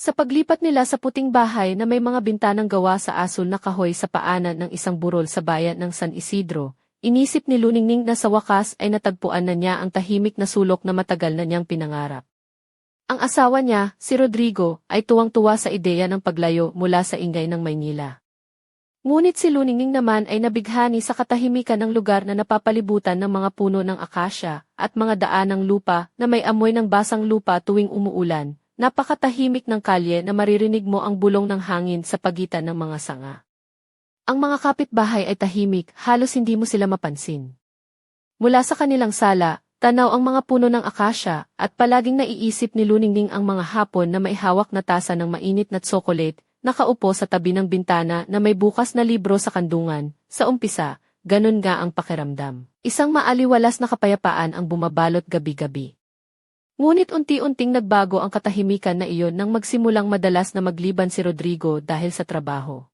Sa paglipat nila sa puting bahay na may mga bintanang gawa sa asul na kahoy sa paanan ng isang burol sa bayan ng San Isidro, inisip ni Luningning na sa wakas ay natagpuan na niya ang tahimik na sulok na matagal na niyang pinangarap. Ang asawa niya, si Rodrigo, ay tuwang-tuwa sa ideya ng paglayo mula sa ingay ng Maynila. Ngunit si Luningning naman ay nabighani sa katahimikan ng lugar na napapalibutan ng mga puno ng akasya at mga daan ng lupa na may amoy ng basang lupa tuwing umuulan, Napakatahimik ng kalye na maririnig mo ang bulong ng hangin sa pagitan ng mga sanga. Ang mga kapitbahay ay tahimik, halos hindi mo sila mapansin. Mula sa kanilang sala, tanaw ang mga puno ng akasya, at palaging naiisip ni Luningning ang mga hapon na may hawak na tasa ng mainit na tsokolate, nakaupo sa tabi ng bintana na may bukas na libro sa kandungan, sa umpisa, ganun nga ang pakiramdam. Isang maaliwalas na kapayapaan ang bumabalot gabi-gabi. Ngunit unti-unting nagbago ang katahimikan na iyon nang magsimulang madalas na magliban si Rodrigo dahil sa trabaho.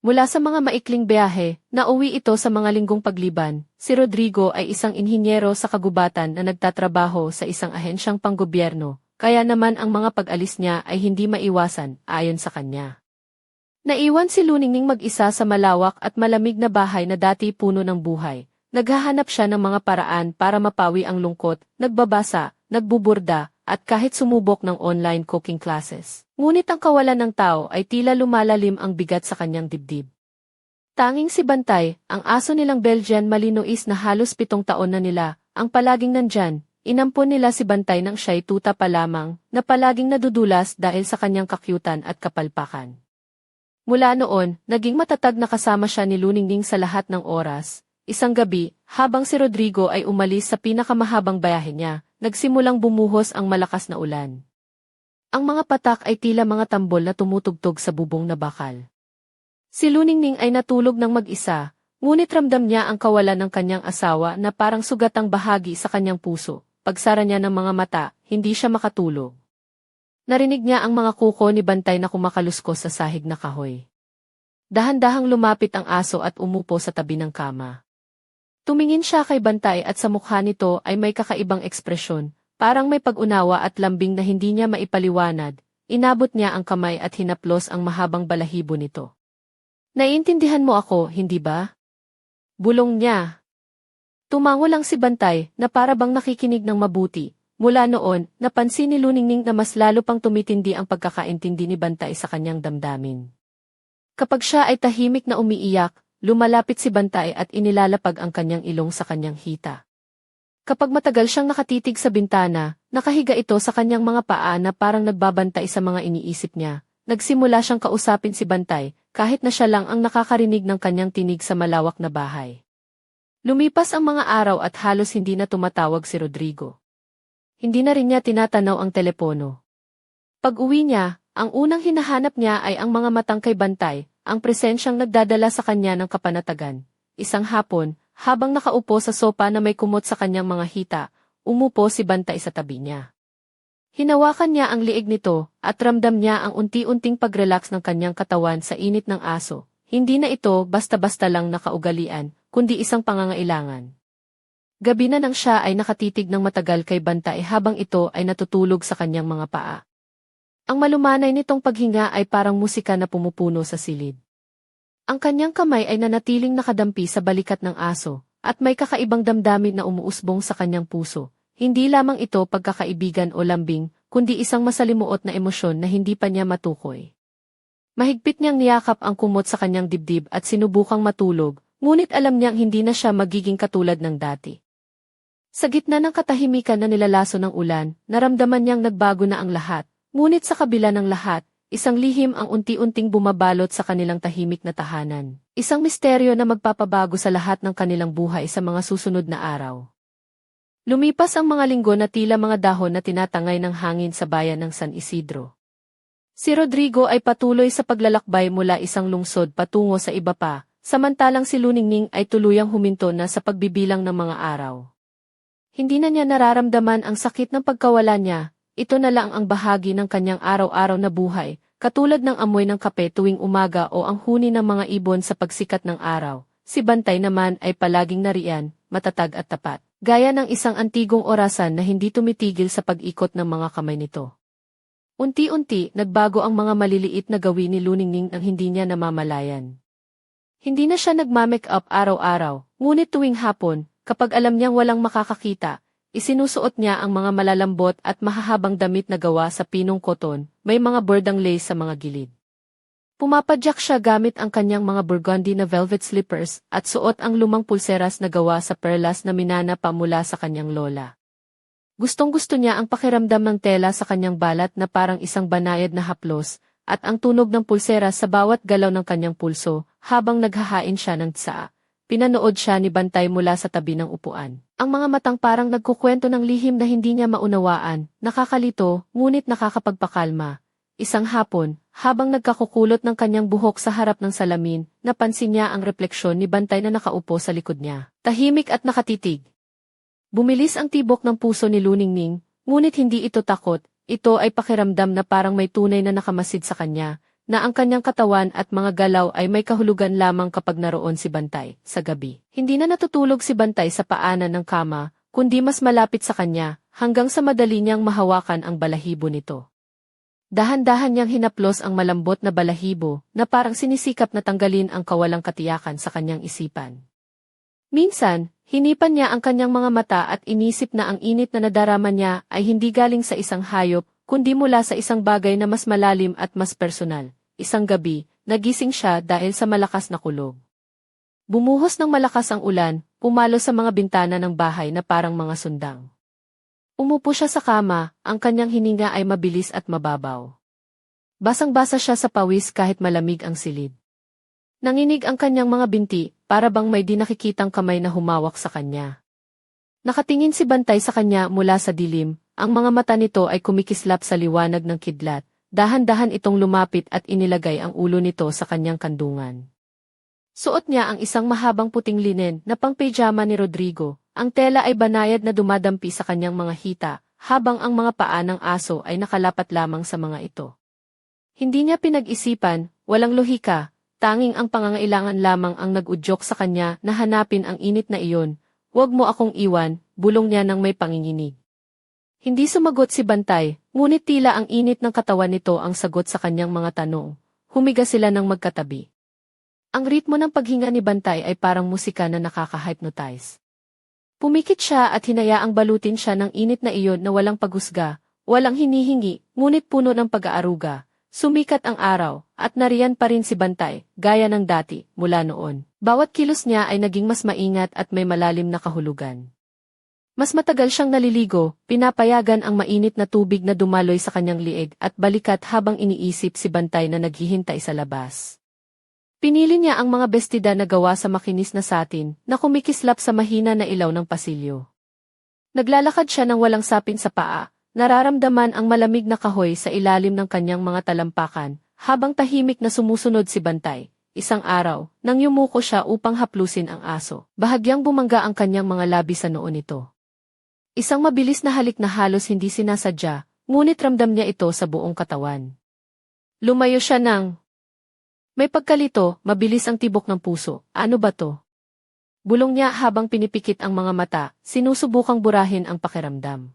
Mula sa mga maikling biyahe, nauwi ito sa mga linggong pagliban, si Rodrigo ay isang inhinyero sa kagubatan na nagtatrabaho sa isang ahensyang panggobyerno, kaya naman ang mga pag-alis niya ay hindi maiwasan ayon sa kanya. Naiwan si Luningning mag-isa sa malawak at malamig na bahay na dati puno ng buhay. Naghahanap siya ng mga paraan para mapawi ang lungkot, nagbabasa, nagbuburda, at kahit sumubok ng online cooking classes. Ngunit ang kawalan ng tao ay tila lumalalim ang bigat sa kanyang dibdib. Tanging si Bantay, ang aso nilang Belgian Malinois na halos pitong taon na nila, ang palaging nandyan, inampon nila si Bantay ng siya'y tuta pa lamang, na palaging nadudulas dahil sa kanyang kakyutan at kapalpakan. Mula noon, naging matatag na kasama siya ni Luningning sa lahat ng oras. Isang gabi, habang si Rodrigo ay umalis sa pinakamahabang bayahe niya, nagsimulang bumuhos ang malakas na ulan. Ang mga patak ay tila mga tambol na tumutugtog sa bubong na bakal. Si Luningning ay natulog ng mag-isa, ngunit ramdam niya ang kawalan ng kanyang asawa na parang sugatang bahagi sa kanyang puso. Pagsara niya ng mga mata, hindi siya makatulog. Narinig niya ang mga kuko ni Bantay na kumakaluskos sa sahig na kahoy. Dahan-dahang lumapit ang aso at umupo sa tabi ng kama. Tumingin siya kay Bantay at sa mukha nito ay may kakaibang ekspresyon, parang may pag-unawa at lambing na hindi niya maipaliwanag. Inabot niya ang kamay at hinaplos ang mahabang balahibo nito. Naiintindihan mo ako, hindi ba? Bulong niya. Tumango lang si Bantay na para bang nakikinig ng mabuti. Mula noon, napansin ni Luningning na mas lalo pang tumitindi ang pagkakaintindi ni Bantay sa kanyang damdamin. Kapag siya ay tahimik na umiiyak, Lumalapit si Bantay at inilalapag ang kanyang ilong sa kanyang hita. Kapag matagal siyang nakatitig sa bintana, nakahiga ito sa kanyang mga paa na parang nagbabantay sa mga iniisip niya. Nagsimula siyang kausapin si Bantay, kahit na siya lang ang nakakarinig ng kanyang tinig sa malawak na bahay. Lumipas ang mga araw at halos hindi na tumatawag si Rodrigo. Hindi na rin niya tinatanaw ang telepono. Pag uwi niya, ang unang hinahanap niya ay ang mga matang kay Bantay, ang presensyang nagdadala sa kanya ng kapanatagan. Isang hapon, habang nakaupo sa sopa na may kumot sa kanyang mga hita, umupo si Bantay sa tabi niya. Hinawakan niya ang liig nito, at ramdam niya ang unti-unting pag-relax ng kanyang katawan sa init ng aso. Hindi na ito basta-basta lang nakaugalian, kundi isang pangangailangan. Gabi na nang siya ay nakatitig ng matagal kay Bantay habang ito ay natutulog sa kanyang mga paa. Ang malumanay nitong paghinga ay parang musika na pumupuno sa silid. Ang kanyang kamay ay nanatiling nakadampi sa balikat ng aso, at may kakaibang damdamin na umuusbong sa kanyang puso. Hindi lamang ito pagkakaibigan o lambing, kundi isang masalimuot na emosyon na hindi pa niya matukoy. Mahigpit niyang niyakap ang kumot sa kanyang dibdib at sinubukang matulog, ngunit alam niyang hindi na siya magiging katulad ng dati. Sa gitna ng katahimikan na nilalaso ng ulan, naramdaman niyang nagbago na ang lahat, Ngunit sa kabila ng lahat, isang lihim ang unti-unting bumabalot sa kanilang tahimik na tahanan. Isang misteryo na magpapabago sa lahat ng kanilang buhay sa mga susunod na araw. Lumipas ang mga linggo na tila mga dahon na tinatangay ng hangin sa bayan ng San Isidro. Si Rodrigo ay patuloy sa paglalakbay mula isang lungsod patungo sa iba pa, samantalang si Luningning ay tuluyang huminto na sa pagbibilang ng mga araw. Hindi na niya nararamdaman ang sakit ng pagkawala niya, ito na lang ang bahagi ng kanyang araw-araw na buhay, katulad ng amoy ng kape tuwing umaga o ang huni ng mga ibon sa pagsikat ng araw. Si Bantay naman ay palaging nariyan, matatag at tapat, gaya ng isang antigong orasan na hindi tumitigil sa pag-ikot ng mga kamay nito. Unti-unti, nagbago ang mga maliliit na gawin ni Luningning nang hindi niya namamalayan. Hindi na siya nagmamake up araw-araw, ngunit tuwing hapon, kapag alam niyang walang makakakita, isinusuot niya ang mga malalambot at mahahabang damit na gawa sa pinong koton, may mga bordang lace sa mga gilid. Pumapadyak siya gamit ang kanyang mga burgundy na velvet slippers at suot ang lumang pulseras na gawa sa perlas na minana pa mula sa kanyang lola. Gustong-gusto niya ang pakiramdam ng tela sa kanyang balat na parang isang banayad na haplos, at ang tunog ng pulseras sa bawat galaw ng kanyang pulso, habang naghahain siya ng tsaa. Pinanood siya ni Bantay mula sa tabi ng upuan. Ang mga matang parang nagkukwento ng lihim na hindi niya maunawaan, nakakalito, ngunit nakakapagpakalma. Isang hapon, habang nagkakukulot ng kanyang buhok sa harap ng salamin, napansin niya ang refleksyon ni Bantay na nakaupo sa likod niya. Tahimik at nakatitig. Bumilis ang tibok ng puso ni Luningning, ngunit hindi ito takot, ito ay pakiramdam na parang may tunay na nakamasid sa kanya, na ang kanyang katawan at mga galaw ay may kahulugan lamang kapag naroon si Bantay, sa gabi. Hindi na natutulog si Bantay sa paanan ng kama, kundi mas malapit sa kanya, hanggang sa madali niyang mahawakan ang balahibo nito. Dahan-dahan niyang hinaplos ang malambot na balahibo, na parang sinisikap na tanggalin ang kawalang katiyakan sa kanyang isipan. Minsan, hinipan niya ang kanyang mga mata at inisip na ang init na nadarama niya ay hindi galing sa isang hayop, kundi mula sa isang bagay na mas malalim at mas personal. Isang gabi, nagising siya dahil sa malakas na kulog. Bumuhos ng malakas ang ulan, pumalo sa mga bintana ng bahay na parang mga sundang. Umupo siya sa kama, ang kanyang hininga ay mabilis at mababaw. Basang-basa siya sa pawis kahit malamig ang silid. Nanginig ang kanyang mga binti, para bang may di nakikitang kamay na humawak sa kanya. Nakatingin si Bantay sa kanya mula sa dilim, ang mga mata nito ay kumikislap sa liwanag ng kidlat, dahan-dahan itong lumapit at inilagay ang ulo nito sa kanyang kandungan. Suot niya ang isang mahabang puting linen na pang pajama ni Rodrigo, ang tela ay banayad na dumadampi sa kanyang mga hita, habang ang mga paa ng aso ay nakalapat lamang sa mga ito. Hindi niya pinag-isipan, walang lohika, tanging ang pangangailangan lamang ang nag-udyok sa kanya na hanapin ang init na iyon, huwag mo akong iwan, bulong niya ng may panginginig. Hindi sumagot si Bantay, ngunit tila ang init ng katawan nito ang sagot sa kanyang mga tanong. Humiga sila ng magkatabi. Ang ritmo ng paghinga ni Bantay ay parang musika na nakaka-hypnotize. Pumikit siya at hinayaang balutin siya ng init na iyon na walang paghusga, walang hinihingi, ngunit puno ng pag-aaruga, Sumikat ang araw, at nariyan pa rin si Bantay, gaya ng dati, mula noon. Bawat kilos niya ay naging mas maingat at may malalim na kahulugan. Mas matagal siyang naliligo, pinapayagan ang mainit na tubig na dumaloy sa kanyang liig at balikat habang iniisip si Bantay na naghihintay sa labas. Pinili niya ang mga bestida na gawa sa makinis na satin na kumikislap sa mahina na ilaw ng pasilyo. Naglalakad siya ng walang sapin sa paa, Nararamdaman ang malamig na kahoy sa ilalim ng kanyang mga talampakan, habang tahimik na sumusunod si Bantay. Isang araw, nang yumuko siya upang haplusin ang aso, bahagyang bumangga ang kanyang mga labi sa noo nito. Isang mabilis na halik na halos hindi sinasadya, ngunit ramdam niya ito sa buong katawan. Lumayo siya ng... May pagkalito, mabilis ang tibok ng puso. Ano ba to? Bulong niya habang pinipikit ang mga mata, sinusubukang burahin ang pakiramdam.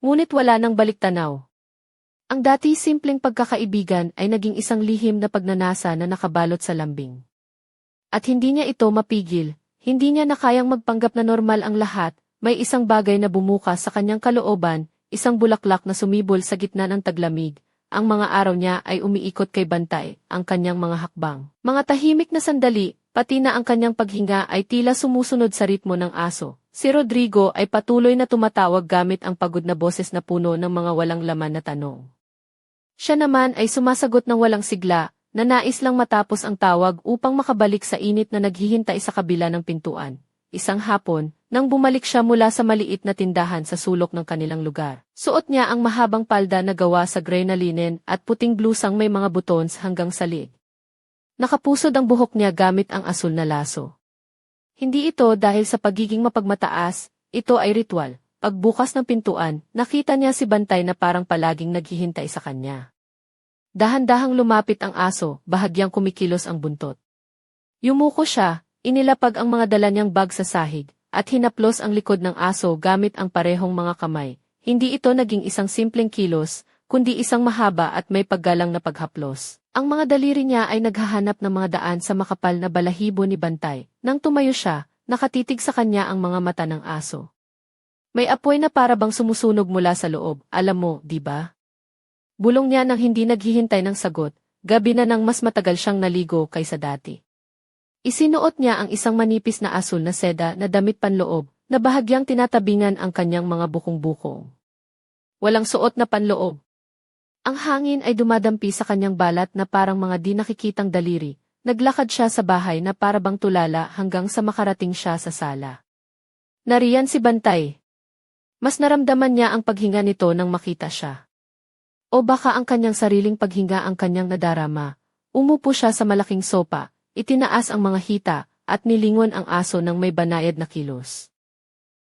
Ngunit wala nang baliktanaw. Ang dati simpleng pagkakaibigan ay naging isang lihim na pagnanasa na nakabalot sa lambing. At hindi niya ito mapigil, hindi niya na kayang magpanggap na normal ang lahat, may isang bagay na bumukas sa kanyang kalooban, isang bulaklak na sumibol sa gitna ng taglamig. Ang mga araw niya ay umiikot kay Bantay, ang kanyang mga hakbang. Mga tahimik na sandali, pati na ang kanyang paghinga ay tila sumusunod sa ritmo ng aso. Si Rodrigo ay patuloy na tumatawag gamit ang pagod na boses na puno ng mga walang laman na tanong. Siya naman ay sumasagot ng walang sigla, na nais lang matapos ang tawag upang makabalik sa init na naghihintay sa kabila ng pintuan. Isang hapon, nang bumalik siya mula sa maliit na tindahan sa sulok ng kanilang lugar. Suot niya ang mahabang palda na gawa sa gray na linen at puting blusang may mga buttons hanggang sa liig. Nakapusod ang buhok niya gamit ang asul na laso. Hindi ito dahil sa pagiging mapagmataas, ito ay ritual. Pagbukas ng pintuan, nakita niya si Bantay na parang palaging naghihintay sa kanya. Dahan-dahang lumapit ang aso, bahagyang kumikilos ang buntot. Yumuko siya, inilapag ang mga dala niyang bag sa sahig, at hinaplos ang likod ng aso gamit ang parehong mga kamay. Hindi ito naging isang simpleng kilos, kundi isang mahaba at may paggalang na paghaplos. Ang mga daliri niya ay naghahanap ng mga daan sa makapal na balahibo ni Bantay. Nang tumayo siya, nakatitig sa kanya ang mga mata ng aso. May apoy na para bang sumusunog mula sa loob, alam mo, di ba? Bulong niya nang hindi naghihintay ng sagot, gabi na nang mas matagal siyang naligo kaysa dati. Isinuot niya ang isang manipis na asul na seda na damit panloob, na bahagyang tinatabingan ang kanyang mga bukong-bukong. Walang suot na panloob. Ang hangin ay dumadampi sa kanyang balat na parang mga di nakikitang daliri. Naglakad siya sa bahay na parabang tulala hanggang sa makarating siya sa sala. Nariyan si Bantay. Mas naramdaman niya ang paghinga nito nang makita siya. O baka ang kanyang sariling paghinga ang kanyang nadarama. Umupo siya sa malaking sopa, itinaas ang mga hita, at nilingon ang aso ng may banayad na kilos.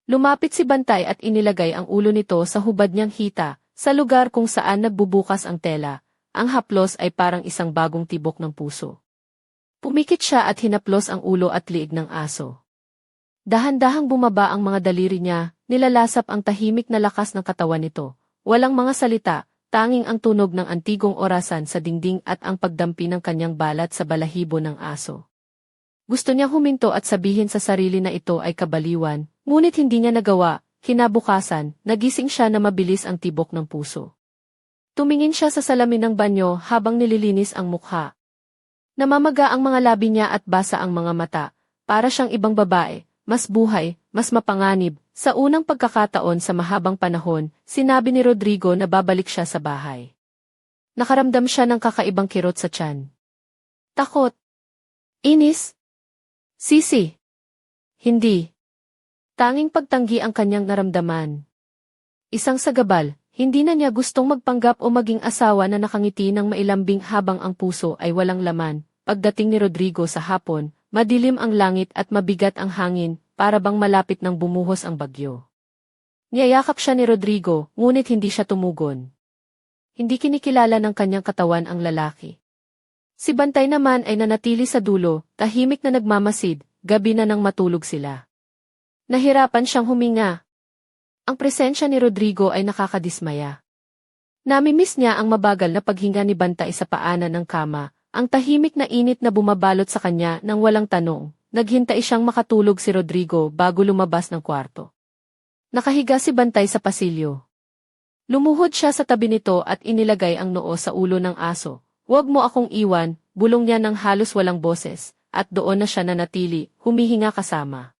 Lumapit si Bantay at inilagay ang ulo nito sa hubad niyang hita, sa lugar kung saan nagbubukas ang tela. Ang haplos ay parang isang bagong tibok ng puso. Pumikit siya at hinaplos ang ulo at liig ng aso. Dahan-dahang bumaba ang mga daliri niya, nilalasap ang tahimik na lakas ng katawan nito. Walang mga salita, tanging ang tunog ng antigong orasan sa dingding at ang pagdampi ng kanyang balat sa balahibo ng aso. Gusto niya huminto at sabihin sa sarili na ito ay kabaliwan, ngunit hindi niya nagawa, kinabukasan, nagising siya na mabilis ang tibok ng puso. Tumingin siya sa salamin ng banyo habang nililinis ang mukha. Namamaga ang mga labi niya at basa ang mga mata, para siyang ibang babae, mas buhay, mas mapanganib. Sa unang pagkakataon sa mahabang panahon, sinabi ni Rodrigo na babalik siya sa bahay. Nakaramdam siya ng kakaibang kirot sa tiyan. Takot. Inis. Sisi. Hindi. Tanging pagtanggi ang kanyang naramdaman. Isang sagabal, hindi na niya gustong magpanggap o maging asawa na nakangiti ng mailambing habang ang puso ay walang laman. Pagdating ni Rodrigo sa hapon, madilim ang langit at mabigat ang hangin, para bang malapit nang bumuhos ang bagyo. Niyayakap siya ni Rodrigo, ngunit hindi siya tumugon. Hindi kinikilala ng kanyang katawan ang lalaki. Si Bantay naman ay nanatili sa dulo, tahimik na nagmamasid, gabi na nang matulog sila. Nahirapan siyang huminga. Ang presensya ni Rodrigo ay nakakadismaya. Namimiss niya ang mabagal na paghinga ni Bantay sa paanan ng kama, ang tahimik na init na bumabalot sa kanya nang walang tanong. Naghintay siyang makatulog si Rodrigo bago lumabas ng kwarto. Nakahiga si Bantay sa pasilyo. Lumuhod siya sa tabi nito at inilagay ang noo sa ulo ng aso. Huwag mo akong iwan, bulong niya ng halos walang boses, at doon na siya nanatili, humihinga kasama.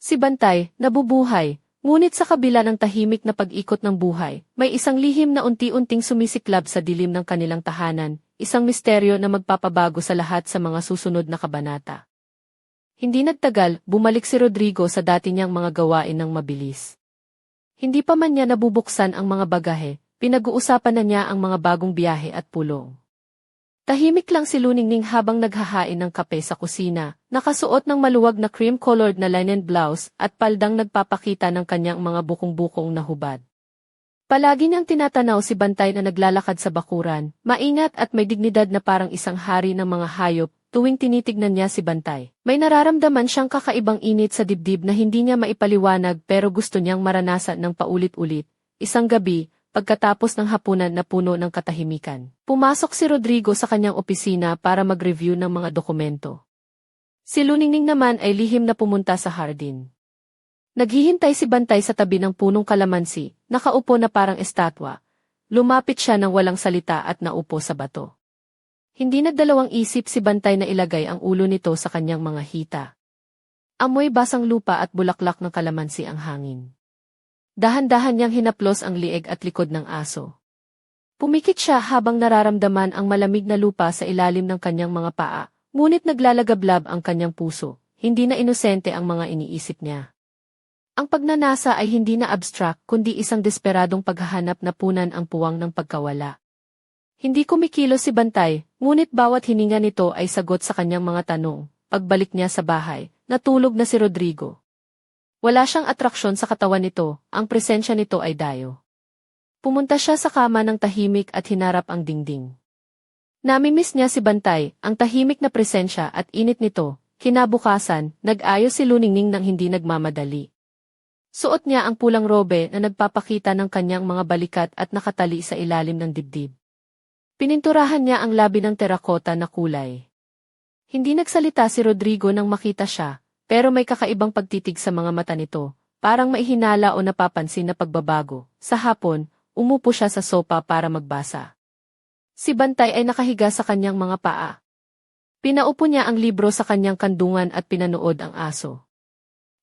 Si Bantay, nabubuhay, ngunit sa kabila ng tahimik na pag-ikot ng buhay, may isang lihim na unti-unting sumisiklab sa dilim ng kanilang tahanan, isang misteryo na magpapabago sa lahat sa mga susunod na kabanata. Hindi nagtagal, bumalik si Rodrigo sa dati niyang mga gawain ng mabilis. Hindi pa man niya nabubuksan ang mga bagahe, pinag-uusapan na niya ang mga bagong biyahe at pulong. Tahimik lang si Luningning habang naghahain ng kape sa kusina, nakasuot ng maluwag na cream-colored na linen blouse at paldang nagpapakita ng kanyang mga bukong-bukong na hubad. Palagi niyang tinatanaw si Bantay na naglalakad sa bakuran, maingat at may dignidad na parang isang hari ng mga hayop, tuwing tinitignan niya si Bantay. May nararamdaman siyang kakaibang init sa dibdib na hindi niya maipaliwanag pero gusto niyang maranasan ng paulit-ulit. Isang gabi, pagkatapos ng hapunan na puno ng katahimikan, pumasok si Rodrigo sa kanyang opisina para mag-review ng mga dokumento. Si Luningning naman ay lihim na pumunta sa hardin. Naghihintay si Bantay sa tabi ng punong kalamansi, nakaupo na parang estatwa. Lumapit siya ng walang salita at naupo sa bato. Hindi nagdalawang isip si Bantay na ilagay ang ulo nito sa kanyang mga hita. Amoy basang lupa at bulaklak ng kalamansi ang hangin. Dahan-dahan niyang hinaplos ang lieg at likod ng aso. Pumikit siya habang nararamdaman ang malamig na lupa sa ilalim ng kanyang mga paa, ngunit naglalagablab ang kanyang puso, hindi na inosente ang mga iniisip niya. Ang pagnanasa ay hindi na abstract kundi isang desperadong paghahanap na punan ang puwang ng pagkawala. Hindi kumikilos si Bantay, ngunit bawat hininga nito ay sagot sa kanyang mga tanong. Pagbalik niya sa bahay, natulog na si Rodrigo. Wala siyang atraksyon sa katawan nito, ang presensya nito ay dayo. Pumunta siya sa kama ng tahimik at hinarap ang dingding. Namimiss niya si Bantay, ang tahimik na presensya at init nito. Kinabukasan, nag-ayos si Luningning nang hindi nagmamadali. Suot niya ang pulang robe na nagpapakita ng kanyang mga balikat at nakatali sa ilalim ng dibdib. Pininturahan niya ang labi ng terakota na kulay. Hindi nagsalita si Rodrigo nang makita siya, pero may kakaibang pagtitig sa mga mata nito, parang maihinala o napapansin na pagbabago. Sa hapon, umupo siya sa sopa para magbasa. Si Bantay ay nakahiga sa kanyang mga paa. Pinaupo niya ang libro sa kanyang kandungan at pinanood ang aso.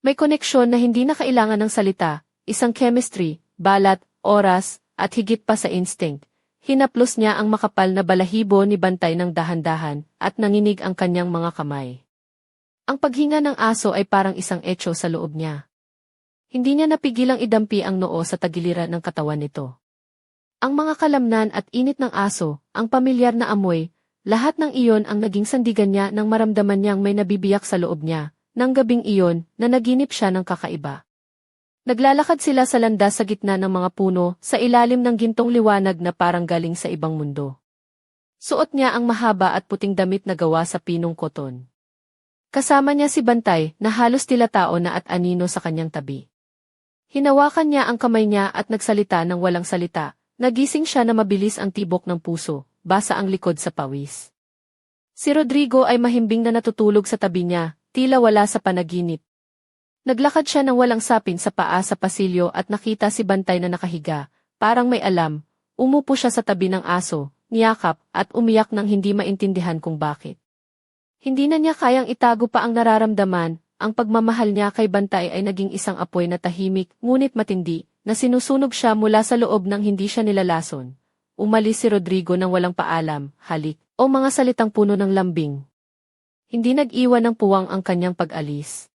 May koneksyon na hindi na kailangan ng salita, isang chemistry, balat, oras, at higit pa sa instinct. Hinaplos niya ang makapal na balahibo ni Bantay ng dahan-dahan at nanginig ang kanyang mga kamay. Ang paghinga ng aso ay parang isang etso sa loob niya. Hindi niya napigilang idampi ang noo sa tagiliran ng katawan nito. Ang mga kalamnan at init ng aso, ang pamilyar na amoy, lahat ng iyon ang naging sandigan niya nang maramdaman niyang may nabibiyak sa loob niya, nang gabing iyon, na naginip siya ng kakaiba. Naglalakad sila sa landas sa gitna ng mga puno, sa ilalim ng gintong liwanag na parang galing sa ibang mundo. Suot niya ang mahaba at puting damit na gawa sa pinong koton. Kasama niya si Bantay na halos tilatao na at anino sa kanyang tabi. Hinawakan niya ang kamay niya at nagsalita ng walang salita, nagising siya na mabilis ang tibok ng puso, basa ang likod sa pawis. Si Rodrigo ay mahimbing na natutulog sa tabi niya, tila wala sa panaginip. Naglakad siya ng walang sapin sa paa sa pasilyo at nakita si Bantay na nakahiga, parang may alam, umupo siya sa tabi ng aso, niyakap, at umiyak nang hindi maintindihan kung bakit. Hindi na niya kayang itago pa ang nararamdaman, ang pagmamahal niya kay Bantay ay naging isang apoy na tahimik, ngunit matindi, na sinusunog siya mula sa loob nang hindi siya nilalason. Umalis si Rodrigo nang walang paalam, halik, o mga salitang puno ng lambing. Hindi nag-iwan ng puwang ang kanyang pag-alis.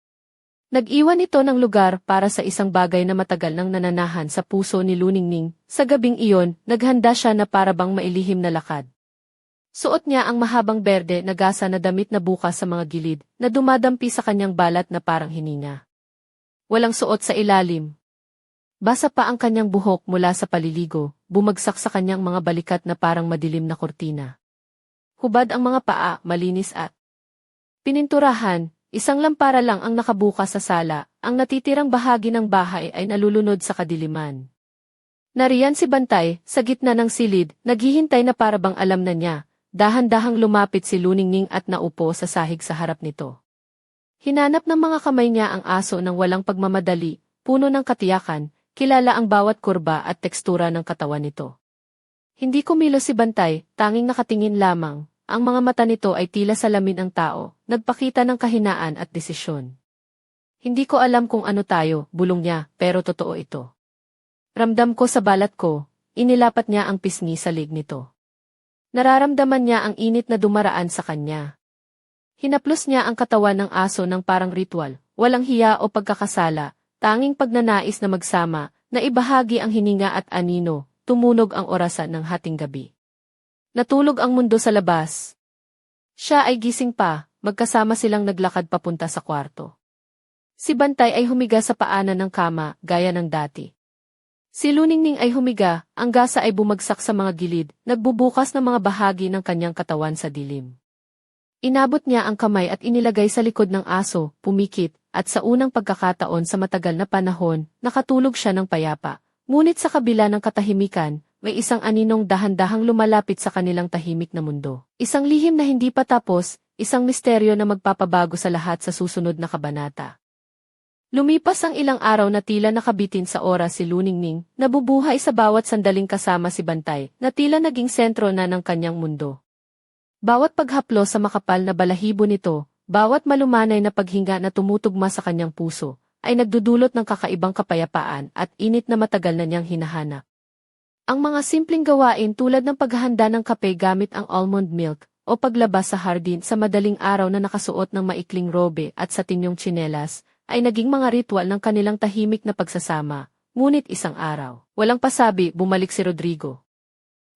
Nag-iwan ito ng lugar para sa isang bagay na matagal nang nananahan sa puso ni Luningning. Sa gabing iyon, naghanda siya na para bang mailihim na lakad. Suot niya ang mahabang berde na gasa na damit na bukas sa mga gilid, na dumadampi sa kanyang balat na parang hinina. Walang suot sa ilalim. Basa pa ang kanyang buhok mula sa paliligo, bumagsak sa kanyang mga balikat na parang madilim na kortina. Hubad ang mga paa, malinis at Pininturahan, isang lampara lang ang nakabukas sa sala, ang natitirang bahagi ng bahay ay nalulunod sa kadiliman. Nariyan si Bantay, sa gitna ng silid, naghihintay na parabang alam na niya, dahan-dahang lumapit si Luningning at naupo sa sahig sa harap nito. Hinanap ng mga kamay niya ang aso ng walang pagmamadali, puno ng katiyakan, kilala ang bawat kurba at tekstura ng katawan nito. Hindi kumilos si Bantay, tanging nakatingin lamang, ang mga mata nito ay tila salamin ang tao, nagpakita ng kahinaan at desisyon. Hindi ko alam kung ano tayo, bulong niya, pero totoo ito. Ramdam ko sa balat ko, inilapat niya ang pisngi sa lig nito. Nararamdaman niya ang init na dumaraan sa kanya. Hinaplos niya ang katawan ng aso ng parang ritual, walang hiya o pagkakasala, tanging pagnanais na magsama, na ibahagi ang hininga at anino, tumunog ang orasan ng hating gabi. Natulog ang mundo sa labas. Siya ay gising pa, magkasama silang naglakad papunta sa kwarto. Si Bantay ay humiga sa paanan ng kama, gaya ng dati. Si Luningning ay humiga, ang gasa ay bumagsak sa mga gilid, nagbubukas ng mga bahagi ng kanyang katawan sa dilim. Inabot niya ang kamay at inilagay sa likod ng aso, pumikit, at sa unang pagkakataon sa matagal na panahon, nakatulog siya ng payapa. Ngunit sa kabila ng katahimikan, may isang aninong dahan-dahang lumalapit sa kanilang tahimik na mundo. Isang lihim na hindi pa tapos, isang misteryo na magpapabago sa lahat sa susunod na kabanata. Lumipas ang ilang araw na tila nakabitin sa oras si Luningning, nabubuhay sa bawat sandaling kasama si Bantay, na tila naging sentro na ng kanyang mundo. Bawat paghaplo sa makapal na balahibo nito, bawat malumanay na paghinga na tumutugma sa kanyang puso, ay nagdudulot ng kakaibang kapayapaan at init na matagal na niyang hinahanap. Ang mga simpleng gawain tulad ng paghahanda ng kape gamit ang almond milk o paglabas sa hardin sa madaling araw na nakasuot ng maikling robe at sa tinyong tsinelas ay naging mga ritual ng kanilang tahimik na pagsasama. Ngunit isang araw, walang pasabi, bumalik si Rodrigo.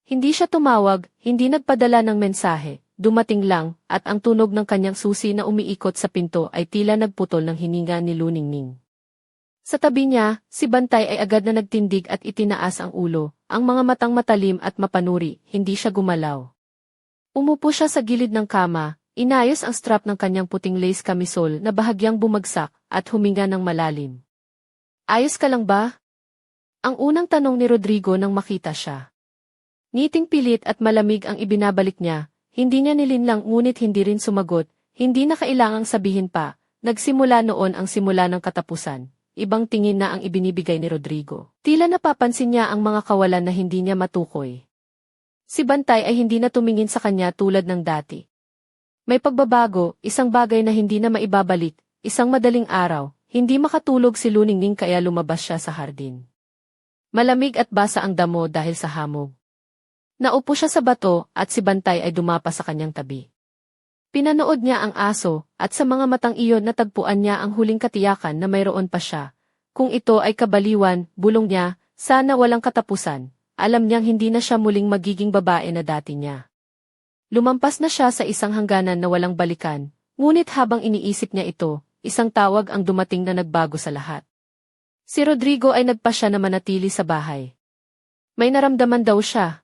Hindi siya tumawag, hindi nagpadala ng mensahe, dumating lang, at ang tunog ng kanyang susi na umiikot sa pinto ay tila nagputol ng hininga ni Luningning. Sa tabi niya, si Bantay ay agad na nagtindig at itinaas ang ulo, ang mga matang matalim at mapanuri, hindi siya gumalaw. Umupo siya sa gilid ng kama, inayos ang strap ng kanyang puting lace camisole na bahagyang bumagsak at huminga ng malalim. Ayos ka lang ba? Ang unang tanong ni Rodrigo nang makita siya. Ngiting pilit at malamig ang ibinabalik niya, hindi niya nilinlang ngunit hindi rin sumagot, hindi na kailangang sabihin pa, nagsimula noon ang simula ng katapusan. Ibang tingin na ang ibinibigay ni Rodrigo. Tila napapansin niya ang mga kawalan na hindi niya matukoy. Si Bantay ay hindi na tumingin sa kanya tulad ng dati. May pagbabago, isang bagay na hindi na maibabalik, isang madaling araw, hindi makatulog si Luningning kaya lumabas siya sa hardin. Malamig at basa ang damo dahil sa hamog. Naupo siya sa bato at si Bantay ay dumapa sa kanyang tabi. Pinanood niya ang aso at sa mga matang iyon natagpuan niya ang huling katiyakan na mayroon pa siya. Kung ito ay kabaliwan, bulong niya, sana walang katapusan. Alam niyang hindi na siya muling magiging babae na dati niya. Lumampas na siya sa isang hangganan na walang balikan, ngunit habang iniisip niya ito, isang tawag ang dumating na nagbago sa lahat. Si Rodrigo ay nagpasya na manatili sa bahay. May naramdaman daw siya,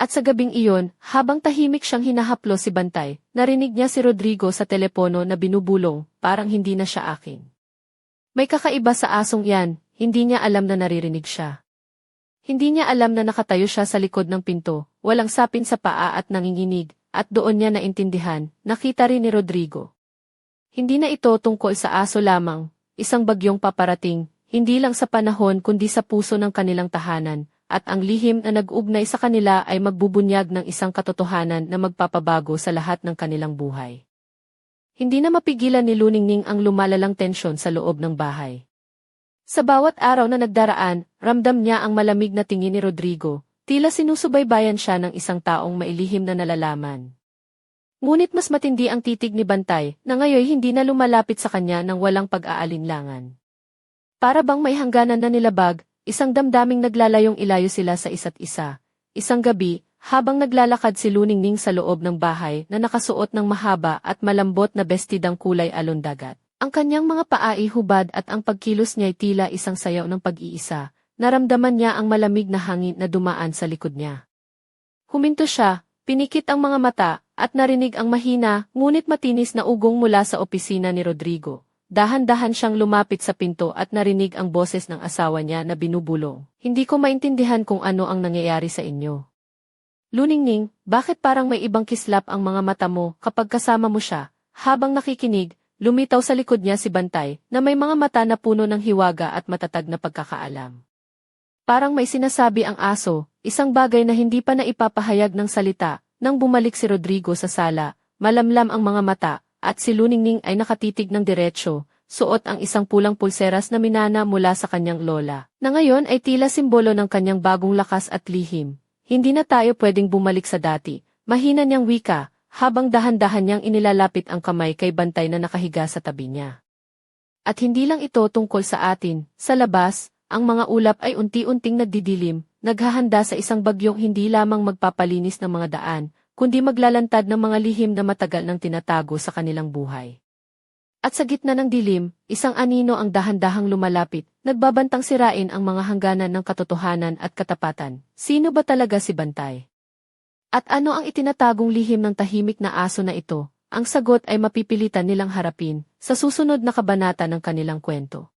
at sa gabing iyon, habang tahimik siyang hinahaplo si Bantay, narinig niya si Rodrigo sa telepono na binubulong, parang hindi na siya akin. May kakaiba sa asong yan, hindi niya alam na naririnig siya. Hindi niya alam na nakatayo siya sa likod ng pinto, walang sapin sa paa at nanginginig, at doon niya naintindihan, nakita rin ni Rodrigo. Hindi na ito tungkol sa aso lamang, isang bagyong paparating, hindi lang sa panahon kundi sa puso ng kanilang tahanan, at ang lihim na nag-ugnay sa kanila ay magbubunyag ng isang katotohanan na magpapabago sa lahat ng kanilang buhay. Hindi na mapigilan ni Luningning ang lumalalang tensyon sa loob ng bahay. Sa bawat araw na nagdaraan, ramdam niya ang malamig na tingin ni Rodrigo, tila sinusubaybayan siya ng isang taong mailihim na nalalaman. Ngunit mas matindi ang titig ni Bantay na ngayon hindi na lumalapit sa kanya ng walang pag-aalinlangan. Para bang may hangganan na nilabag, Isang damdaming naglalayong ilayo sila sa isa't isa. Isang gabi, habang naglalakad si Luningning sa loob ng bahay na nakasuot ng mahaba at malambot na bestidang kulay alon-dagat. Ang kanyang mga paa ay hubad at ang pagkilos niya ay tila isang sayaw ng pag-iisa. Naramdaman niya ang malamig na hangin na dumaan sa likod niya. Huminto siya, pinikit ang mga mata, at narinig ang mahina, ngunit matinis na ugong mula sa opisina ni Rodrigo. Dahan-dahan siyang lumapit sa pinto at narinig ang boses ng asawa niya na binubulong. Hindi ko maintindihan kung ano ang nangyayari sa inyo. Luningning, bakit parang may ibang kislap ang mga mata mo kapag kasama mo siya? Habang nakikinig, lumitaw sa likod niya si Bantay na may mga mata na puno ng hiwaga at matatag na pagkakaalam. Parang may sinasabi ang aso, isang bagay na hindi pa naipapahayag ng salita, nang bumalik si Rodrigo sa sala, malamlam ang mga mata, at si Luningning ay nakatitig ng diretsyo, suot ang isang pulang pulseras na minana mula sa kanyang lola, na ngayon ay tila simbolo ng kanyang bagong lakas at lihim. Hindi na tayo pwedeng bumalik sa dati, mahina niyang wika, habang dahan-dahan niyang inilalapit ang kamay kay bantay na nakahiga sa tabi niya. At hindi lang ito tungkol sa atin, sa labas, ang mga ulap ay unti-unting nagdidilim, naghahanda sa isang bagyong hindi lamang magpapalinis ng mga daan, kundi maglalantad ng mga lihim na matagal nang tinatago sa kanilang buhay. At sa gitna ng dilim, isang anino ang dahan-dahang lumalapit, nagbabantang sirain ang mga hangganan ng katotohanan at katapatan. Sino ba talaga si Bantay? At ano ang itinatagong lihim ng tahimik na aso na ito? Ang sagot ay mapipilitan nilang harapin sa susunod na kabanata ng kanilang kwento.